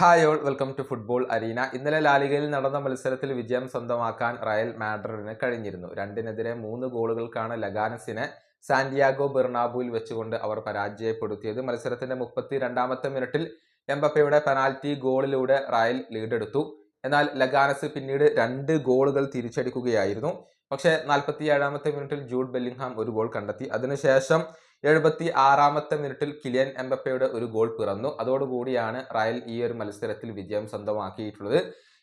Hi all welcome to football arena. ഇന്നലെ ലാലിഗയിൽ നടന്ന മത്സരത്തിൽ വിജയം സ്വന്തമാക്കാൻ റയൽ മാഡ്രിഡിന് കഴിഞ്ഞിരുന്നു. രണ്ടിനെതിരെ മൂന്ന് ഗോളുകൾക്കാണ് ലഗാനസിനെ സാന്റിയാഗോ ബെർണാബുയിൽ വെച്ചുകൊണ്ട് അവർ പരാജയപ്പെടുത്തിയത്. മത്സരത്തിന്റെ മുപ്പത്തി രണ്ടാമത്തെ മിനിറ്റിൽ എംബപ്പയുടെ പെനാൽറ്റി ഗോളിലൂടെ റയൽ ലീഡെടുത്തു. എന്നാൽ ലഗാനസ് പിന്നീട് രണ്ട് ഗോളുകൾ തിരിച്ചടിക്കുകയായിരുന്നു. പക്ഷേ നാൽപ്പത്തി ഏഴാമത്തെ മിനിറ്റിൽ ജൂഡ് ബെല്ലിംഗ്ഹാം ഒരു ഗോൾ കണ്ടെത്തി. അതിനുശേഷം എഴുപത്തി ആറാമത്തെ മിനിറ്റിൽ കിലിയൻ എംബപ്പയുടെ ഒരു ഗോൾ പിറന്നു. അതോടുകൂടിയാണ് റയൽ ഈ ഒരു മത്സരത്തിൽ വിജയം സ്വന്തമാക്കിയിട്ടുള്ളത്.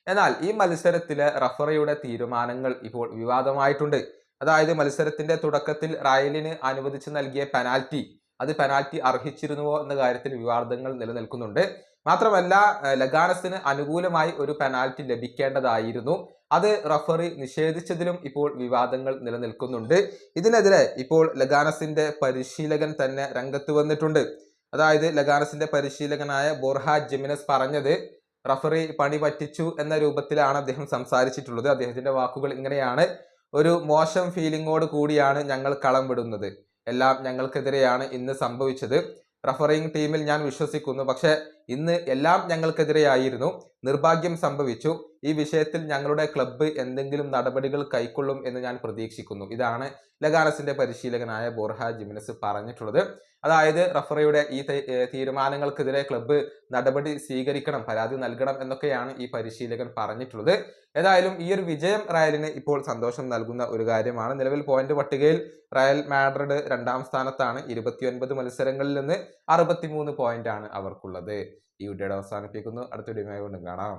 എന്നാൽ ഈ മത്സരത്തിലെ റഫറിയുടെ തീരുമാനങ്ങൾ ഇപ്പോൾ വിവാദമായിട്ടുണ്ട്. അതായത് മത്സരത്തിന്റെ തുടക്കത്തിൽ റയലിന് അനുവദിച്ചു നൽകിയ പെനാൽറ്റി അത് പെനാൽറ്റി അർഹിച്ചിരുന്നുവോ എന്ന കാര്യത്തിൽ വിവാദങ്ങൾ നിലനിൽക്കുന്നുണ്ട്. മാത്രമല്ല ലഗാനസിന് അനുകൂലമായി ഒരു പെനാൽറ്റി ലഭിക്കേണ്ടതായിരുന്നു. അത് റഫറി നിഷേധിച്ചതിലും ഇപ്പോൾ വിവാദങ്ങൾ നിലനിൽക്കുന്നുണ്ട്. ഇതിനെതിരെ ഇപ്പോൾ ലഗാനസിന്റെ പരിശീലകൻ തന്നെ രംഗത്ത് വന്നിട്ടുണ്ട്. അതായത് ലഗാനസിന്റെ പരിശീലകനായ ബോർഹ ജെമിനസ് പറഞ്ഞത് റഫറി പണി പറ്റിച്ചു എന്ന രൂപത്തിലാണ് അദ്ദേഹം സംസാരിച്ചിട്ടുള്ളത്. അദ്ദേഹത്തിന്റെ വാക്കുകൾ ഇങ്ങനെയാണ്. ഒരു മോശം ഫീലിങ്ങോട് കൂടിയാണ് ഞങ്ങൾ കളം വിടുന്നത്. എല്ലാം ഞങ്ങൾക്കെതിരെയാണ് ഇന്ന് സംഭവിച്ചത്. റഫറിങ് ടീമിൽ ഞാൻ വിശ്വസിക്കുന്നു. പക്ഷെ ഇന്ന് എല്ലാം ഞങ്ങൾക്കെതിരെയായിരുന്നു. നിർഭാഗ്യം സംഭവിച്ചു. ഈ വിഷയത്തിൽ ഞങ്ങളുടെ ക്ലബ്ബ് എന്തെങ്കിലും നടപടികൾ കൈക്കൊള്ളും എന്ന് ഞാൻ പ്രതീക്ഷിക്കുന്നു. ഇതാണ് ലഗാനസിന്റെ പരിശീലകനായ ബോർഹ ജിമിനസ് പറഞ്ഞിട്ടുള്ളത്. അതായത് റഫറിയുടെ ഈ തീരുമാനങ്ങൾക്കെതിരെ ക്ലബ്ബ് നടപടി സ്വീകരിക്കണം പരാതി നൽകണം എന്നൊക്കെയാണ് ഈ പരിശീലകൻ പറഞ്ഞിട്ടുള്ളത്. ഏതായാലും ഈ ഒരു വിജയം റയലിന് ഇപ്പോൾ സന്തോഷം നൽകുന്ന ഒരു കാര്യമാണ്. നിലവിൽ പോയിന്റ് പട്ടികയിൽ റയൽ മാഡ്രിഡ് രണ്ടാം സ്ഥാനത്താണ്. ഇരുപത്തിയൊൻപത് മത്സരങ്ങളിൽ നിന്ന് അറുപത്തിമൂന്ന് പോയിന്റ് ആണ് അവർക്കുള്ളത്. ഈ വീഡിയോയുടെ അവസാനിപ്പിക്കുന്നു. അടുത്ത വീഡിയോ കാണാം.